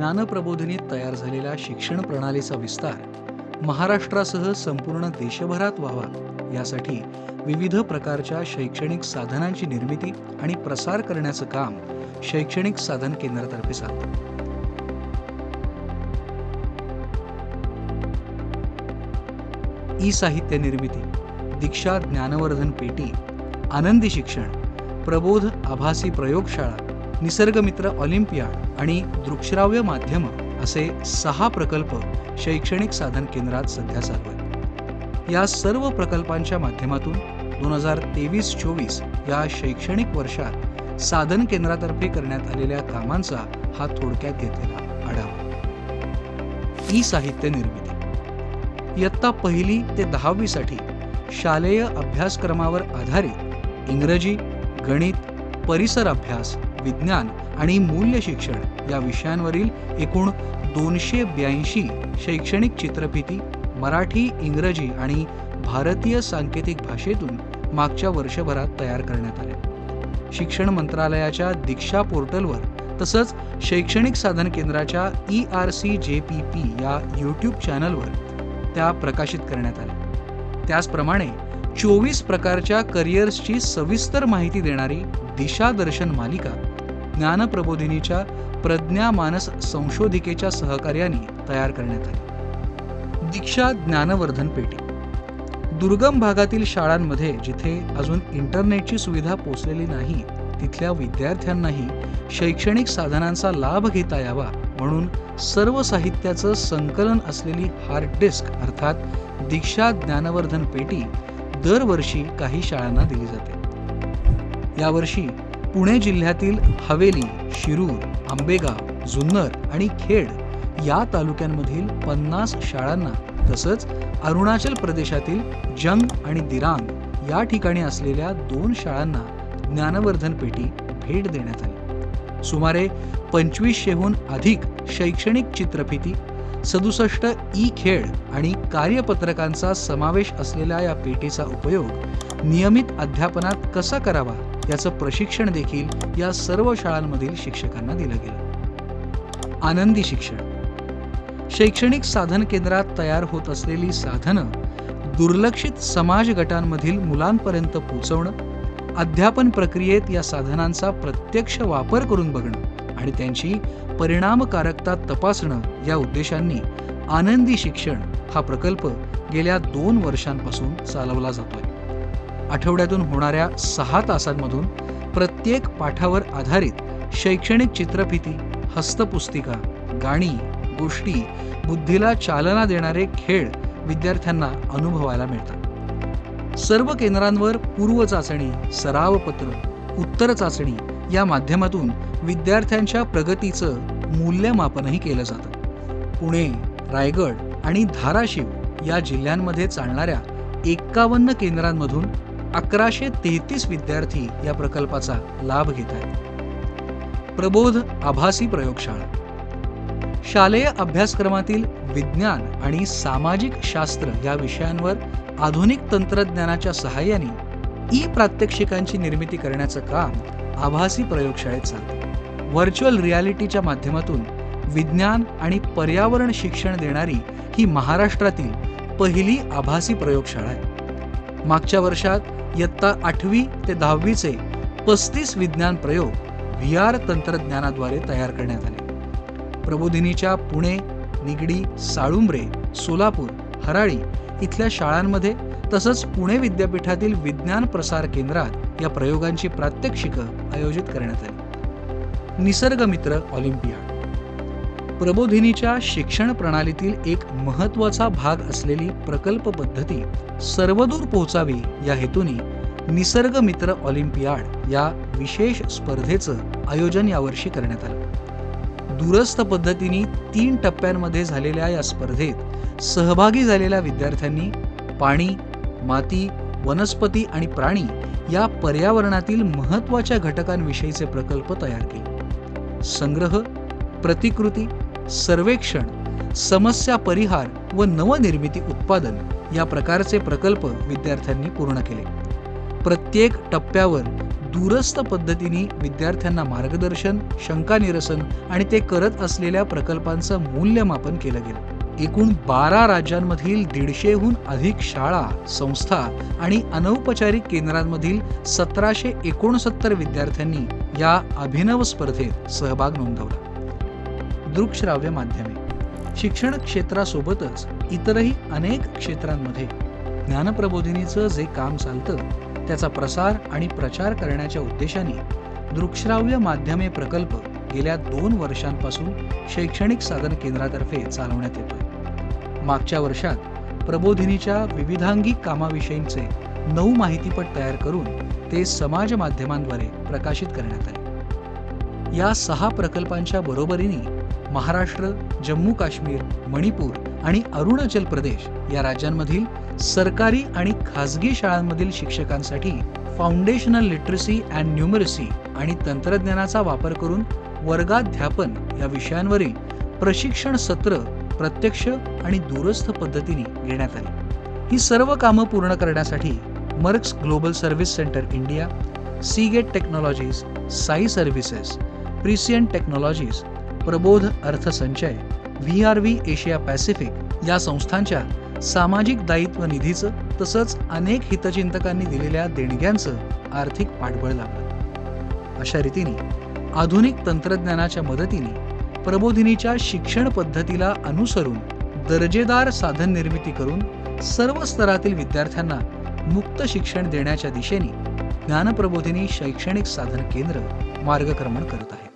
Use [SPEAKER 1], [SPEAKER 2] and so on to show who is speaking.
[SPEAKER 1] ज्ञानप्रबोधिनीत तयार झालेल्या शिक्षण प्रणालीचा विस्तार महाराष्ट्रासह संपूर्ण देशभरात व्हावा यासाठी विविध प्रकारच्या शैक्षणिक साधनांची निर्मिती आणि प्रसार करण्याचं काम शैक्षणिक साधन केंद्रातर्फे चालतं ई साहित्य निर्मिती दीक्षा ज्ञानवर्धन पेटी आनंदी शिक्षण प्रबोध आभासी प्रयोगशाळा निसर्गमित्र ऑलिम्पियाड आणि दृकश्राव्य माध्यम असे सहा प्रकल्प शैक्षणिक साधन केंद्रात सध्या चालू आहेत. या सर्व प्रकल्पांच्या माध्यमातून दोन हजार तेवीस चोवीस या शैक्षणिक वर्षात साधन केंद्रातर्फे करण्यात आलेल्या कामांचा हा थोडक्यात घेतलेला आढावा. ई साहित्य निर्मिती. इयत्ता पहिली ते दहावीसाठी शालेय अभ्यासक्रमावर आधारित इंग्रजी गणित परिसर अभ्यास विज्ञान आणि मूल्य शिक्षण या विषयांवरील एकूण दोनशे ब्याऐंशी शैक्षणिक चित्रफिती मराठी इंग्रजी आणि भारतीय सांकेतिक भाषेतून मागच्या वर्षभरात तयार करण्यात आल्या. शिक्षण मंत्रालयाच्या दीक्षा पोर्टलवर तसंच शैक्षणिक साधन केंद्राच्या E R C J P P या यूट्यूब चॅनलवर त्या प्रकाशित करण्यात आल्या. त्याचप्रमाणे चोवीस प्रकारच्या करिअर्सची सविस्तर माहिती देणारी दिशादर्शन मालिका ज्ञानप्रबोधिनीच्या प्रज्ञा मानस संशोधिकेच्या सहकार्याने तयार करण्यात आली. दीक्षा ज्ञानवर्धन पेटी दुर्गम भागातील शाळांमध्ये जिथे अजून इंटरनेटची सुविधा पोचलेली नाही तिथल्या विद्यार्थ्यांनाही शैक्षणिक साधनांचा लाभ घेता यावा म्हणून सर्व साहित्याचं संकलन असलेली हार्ड डिस्क अर्थात दीक्षा ज्ञानवर्धन पेटी दरवर्षी काही शाळांना दिली जाते. यावर्षी पुणे जिल्ह्यातील हवेली शिरूर आंबेगाव जुन्नर आणि खेड या तालुक्यांमधील पन्नास शाळांना तसंच अरुणाचल प्रदेशातील जंग आणि दिरांग या ठिकाणी असलेल्या दोन शाळांना ज्ञानवर्धन पेटी भेट देण्यात आली. सुमारे पंचवीसशेहून अधिक शैक्षणिक चित्रफिती सदुसष्ट ई खेळ आणि कार्यपत्रकांचा समावेश असलेल्या या पेटीचा उपयोग नियमित अध्यापनात कसा करावा याचं प्रशिक्षण देखील या सर्व शाळांमधील शिक्षकांना दिलं गेलं. आनंदी शिक्षण. शैक्षणिक साधन केंद्रात तयार होत असलेली साधनं दुर्लक्षित समाज गटांमधील मुलांपर्यंत पोहोचवणं अध्यापन प्रक्रियेत या साधनांचा प्रत्यक्ष वापर करून बघणं आणि त्यांची परिणामकारकता तपासणं या उद्देशांनी आनंदी शिक्षण हा प्रकल्प गेल्या दोन वर्षांपासून चालवला जातोय. आठवड्यातून होणाऱ्या सहा तासांमधून प्रत्येक पाठावर आधारित शैक्षणिक चित्रफिती हस्तपुस्तिका गाणी गोष्टी बुद्धीला चालना देणारे खेळ विद्यार्थ्यांना अनुभवायला मिळतात. सर्व केंद्रांवर पूर्व चाचणी सराव पत्र उत्तर चाचणी या माध्यमातून विद्यार्थ्यांच्या प्रगतीचं मूल्यमापनही केलं जातं. पुणे रायगड आणि धाराशिव या जिल्ह्यांमध्ये चालणाऱ्या एक्कावन्न केंद्रांमधून अकराशे तेहतीस विद्यार्थी या प्रकल्पाचा लाभ घेत आहेत. प्रबोध आभासी प्रयोगशाळा. शालेय अभ्यासक्रमातील विज्ञान आणि सामाजिक शास्त्र या विषयांवर आधुनिक तंत्रज्ञानाच्या सहाय्याने ई प्रात्यक्षिकांची निर्मिती करण्याचं काम आभासी प्रयोगशाळेत चालते. व्हर्च्युअल रियालिटीच्या माध्यमातून विज्ञान आणि पर्यावरण शिक्षण देणारी ही महाराष्ट्रातील पहिली आभासी प्रयोगशाळा आहे. मागच्या वर्षात इयत्ता आठवी ते दहावीचे पस्तीस विज्ञान प्रयोग व्ही आर तंत्रज्ञानाद्वारे तयार करण्यात आले. प्रबोधिनीच्या पुणे निगडी साळुंब्रे सोलापूर हराळी इथल्या शाळांमध्ये तसंच पुणे विद्यापीठातील विज्ञान प्रसार केंद्रात या प्रयोगांची प्रात्यक्षिकं आयोजित करण्यात आली. निसर्गमित्र ऑलिम्पियाड प्रबोधिनीच्या शिक्षण प्रणालीतील एक महत्त्वाचा भाग असलेली प्रकल्प पद्धती सर्वदूर पोहोचावी या हेतूने निसर्गमित्र ऑलिम्पियाड या विशेष स्पर्धेचं आयोजन यावर्षी करण्यात आलं. दूरस्थ पद्धतीने तीन टप्प्यांमध्ये झालेल्या या स्पर्धेत सहभागी झालेल्या विद्यार्थ्यांनी पाणी माती वनस्पती आणि प्राणी या पर्यावरणातील महत्त्वाच्या घटकांविषयीचे प्रकल्प तयार केले. संग्रह प्रतिकृती सर्वेक्षण समस्या परिहार व नवनिर्मिती उत्पादन या प्रकारचे प्रकल्प विद्यार्थ्यांनी पूर्ण केले. प्रत्येक टप्प्यावर दूरस्थ पद्धतीने विद्यार्थ्यांना मार्गदर्शन शंका निरसन आणि ते करत असलेल्या प्रकल्पांचं मूल्यमापन केलं गेलं. एकूण बारा राज्यांमधील दीडशेहून अधिक शाळा संस्था आणि अनौपचारिक केंद्रांमधील सतराशे एकोणसत्तर विद्यार्थ्यांनी या अभिनव स्पर्धेत सहभाग नोंदवला. दृकश्राव्य माध्यमे. शिक्षण क्षेत्रासोबतच इतरही अनेक क्षेत्रांमध्ये ज्ञानप्रबोधिनीचं जे काम चालतं त्याचा प्रसार आणि प्रचार करण्याच्या उद्देशाने दृकश्राव्य माध्यमे प्रकल्प गेल्या दोन वर्षांपासून शैक्षणिक साधन केंद्रातर्फे चालवण्यात येतो मागच्या वर्षात प्रबोधिनीच्या विविधांगी कामाविषयींचे नऊ माहितीपट तयार करून ते समाज माध्यमांद्वारे प्रकाशित करण्यात आले. या सहा प्रकल्पांच्या बरोबरीने महाराष्ट्र जम्मू काश्मीर मणिपूर आणि अरुणाचल प्रदेश या राज्यांमधील सरकारी आणि खाजगी शाळांमधील शिक्षकांसाठी फाउंडेशनल लिटरसी अँड न्यूमरसी आणि तंत्रज्ञानाचा वापर करून वर्गाध्यापन या विषयांवरील प्रशिक्षण सत्र प्रत्यक्ष आणि दूरस्थ पद्धतीने घेण्यात आली. ही सर्व कामं पूर्ण करण्यासाठी Maersk global service centre India Seagate technologies Sai services precision technologies Prabodh Arthsanchay V R V Asia Pacific या संस्थांच्या सामाजिक दायित्व निधीचं तसंच अनेक हितचिंतकांनी दिलेल्या देणग्यांचं आर्थिक पाठबळ लाभलं. अशा रीतीने आधुनिक तंत्रज्ञानाच्या मदतीने प्रबोधिनीच्या शिक्षण पद्धतीला अनुसरून दर्जेदार साधन निर्मिती करून सर्व स्तरातील विद्यार्थ्यांना मुक्त शिक्षण देण्याच्या दिशेने ज्ञानप्रबोधिनी शैक्षणिक साधन केंद्र मार्गक्रमण करत आहे